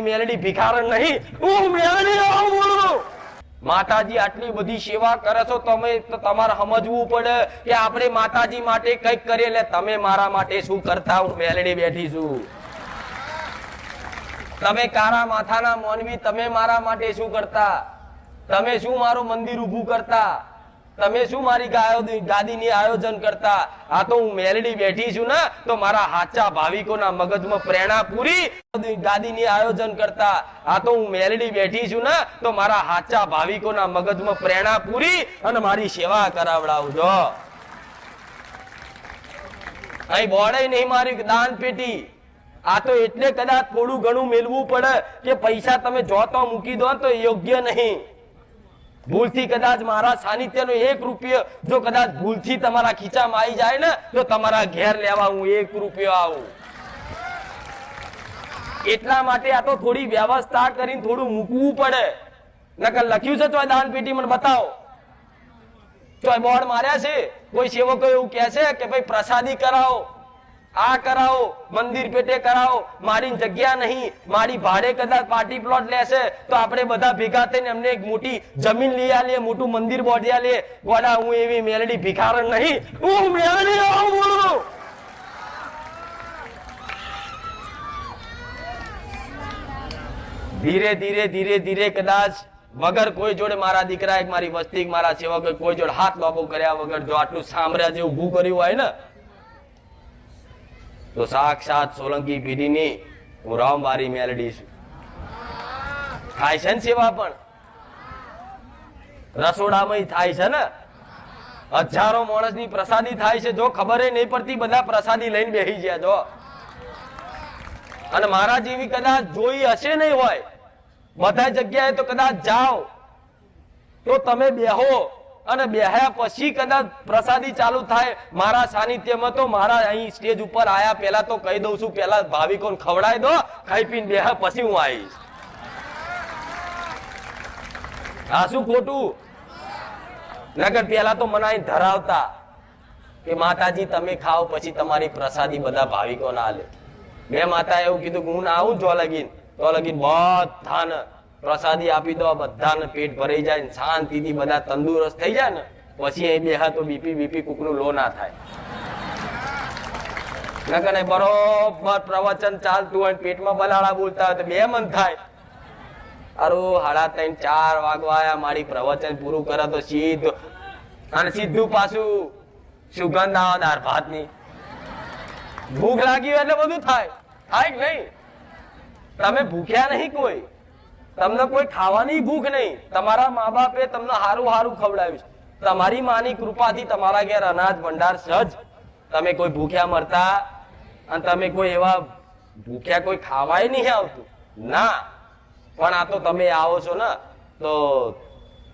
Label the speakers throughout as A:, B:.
A: એવી મેલડી ભિખારણ નહીં. હું મેલડી બોલું. માતાજી આટલી બધી સેવા કરે છો, તમે તમારે સમજવું પડે કે આપણે માતાજી માટે કંઈક કરીએ. એટલે તમે મારા માટે શું કરતા? હું મેલડી બેઠી છું. તમે કારા માથાના મોનવી, તમે મારા માટે શું કરતા? તમે શું મારું મંદિર ઊભું કરતા? તમે શું મારી ગાદીની આયોજન કરતા? આ તો હું મેલડી બેઠી છું ને, તો મારા હાચા ભાવિકોના મગજમાં પ્રેરણા પૂરી. ગાદીની આયોજન કરતા. આ તો હું મેલડી બેઠી છું ને, તો મારા હાચા ભાવિકોના મગજમાં પ્રેરણા પૂરી અને મારી સેવા કરાવડાવજો અહીં બોડે નહીં મારી દાન પેટી. આ તો એટલે કદાચ થોડું ઘણું મેળવું પડે કે પૈસા તમે જોતો મૂકી દો તો યોગ્ય નહીં. ભૂલથી કદાચ મારા સાનિધ્યનો એક રૂપિયો જો કદાચ ભૂલથી તમારા ખીચામાં આવી જાય ને, તો તમારા ઘેર લેવા હું એક રૂપિયો આવું. એટલા માટે આ તો થોડી વ્યવસ્થા કરીને થોડું મૂકવું પડે. નકર લખ્યું છે તો દાન પેટી મને બતાવો. તો બોર્ડ માર્યા છે? કોઈ સેવકો એવું કહે છે કે, ભાઈ પ્રસાદી કરાવો. આ કરાવો, મંદિર પેટે કરાવો, મારી જગ્યા નહીં, મારી ભાડે કદાચ પાર્ટી પ્લોટ લેશે, તો આપણે બધા ભેગા થઈને એમને એક મોટી જમીન લઈ આલીએ, મોટું મંદિર બોધી આલીએ. ગોડા, હું એવી મેલડી ભિખારણ નહીં, હું મેલડી આવું ધીરે ધીરે ધીરે ધીરે કદાચ વગર કોઈ જોડે મારા દીકરા, એક મારી વસ્તી મારા સેવક કોઈ જોડે હાથ લાંબો કર્યા વગર જો આટલું સામ્રાજ્ય ઉભું કર્યું હોય ને તો સાક્ષાત સોલંકી પેઢીની હું રામવારી મેલડી છું. થાય છે ને સેવા પણ? રસોડામાં થાય છે ને? હજારો માણસની પ્રસાદી થાય છે જો ખબર નહીં પડતી, બધા પ્રસાદી લઈને બેસી ગયા જો. અને મારા જેવી કદાચ જોઈ હશે નહીં હોય. બધા જગ્યાએ તો કદાચ જાઓ. તો તમે બેહો. અને બેહ્યા પછી કદાચ પ્રસાદી ચાલુ થાય મારા સાનિધ્યમાં તો મારા અહીં સ્ટેજ ઉપર આયા. પહેલા તો કહી દઉં છું, પહેલા ભાવિકોને ખવડાવી દો, ખાઈ પીને બેહ્યા પછી હું આવીશ. આ શું ખોટું? નગર પહેલા તો મને ધરાવતા કે માતાજી, તમે ખાઓ, પછી તમારી પ્રસાદી બધા ભાવિકો ના લે મેં માતા એવું કીધું કે હું ના આવું, જો લગીન. તો લગીન બધાને પ્રસાદી આપી દો, બધાને પેટ ભરાઈ જાય શાંતિથી બધા તંદુરસ્ત થઈ જાય ને, પછી અહીં બેહા તો બીપી બીપી કુકનું લો ના થાય. નકને બરોબર પ્રવચન ચાલતું હોય પેટમાં બલાડા બોલતા હોય તો બે મન થાય. અરે હાડા ત્રણ ચાર વાગવાયા મારી પ્રવચન પૂરું કરે તો સીધું, અને સીધું પાછું સુગંધ આવે દાળ ભાતની. ભૂખ લાગી એટલે બધું થાય. થાય નહીં? તમે ભૂખ્યા નહીં કોઈ. તમને કોઈ ખાવાની ભૂખ નહીં. તમારા મા બાપે તમને હારું હારું ખવડાવ્યું છે. તમારી માની કૃપાથી તમારા ઘેર અનાજ ભંડાર સજ તમે કોઈ ભૂખ્યા મરતા અને તમે કોઈ એવા ભૂખ્યા કોઈ ખાવાય નહીં આવતું. ના. પણ આ તો તમે આવો છો ને, તો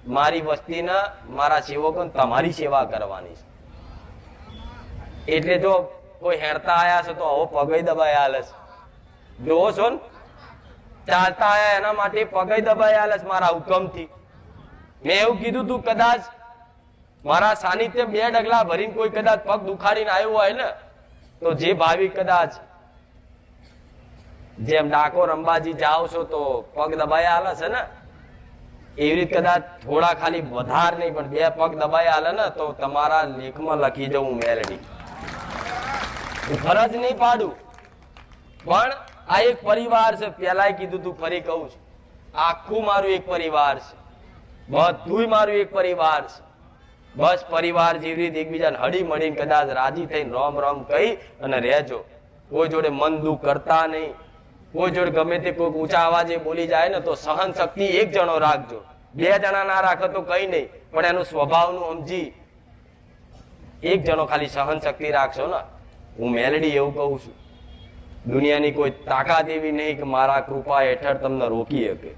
A: મારી વસ્તીના, મારા સેવકો તમારી સેવા કરવાની છે. એટલે જો કોઈ હેરતા આયા છે તો આવો પગઈ દબાઈ હાલે છે. જોવો છો ને? ચાલતા આવ્યા એના માટે પગ દબાયા મારા હુકમથી. મેં એવું કીધું તું કદાચ મારા સાનિધ્ય બે ડગલા ભરીને કોઈ કદાચ પગ દુખાડીને આવ્યો હોય ને, તો જે ભાવિક કદાચ જેમ ડાકોર અંબાજી જાઓ છો તો પગ દબાયા હાલે છે ને, એવી રીતે કદાચ થોડા ખાલી વધાર નહીં, પણ બે પગ દબાયા હાલે ને, તો તમારા લેખમાં લખી જવું મેલડી. ફરજ નહીં પાડું, પણ આ એક પરિવાર છે પેલા કીધું તું, ફરી કહું છું. આખું મારું એક પરિવાર છે. બધું મારું એક પરિવાર છે. બસ પરિવાર જેવી રીતે એકબીજાને હળી મળીને કદાચ રાજી થઈને રોમ રોમ કહી અને રહેજો. કોઈ જોડે મન દુઃખ કરતા નહીં. કોઈ જોડે ગમે તે કોઈ ઊંચા અવાજે બોલી જાય ને તો સહન શક્તિ એક જણો રાખજો. બે જણા ના રાખો તો કઈ નહીં, પણ એનું સ્વભાવનું સમજી. એક જણો ખાલી સહન શક્તિ રાખશો ને, હું મેલડી એવું કહું છું. દુનિયાની કોઈ તાકાત એવી નહીં કે મારા કૃપા હેઠળ તમને રોકી શકે.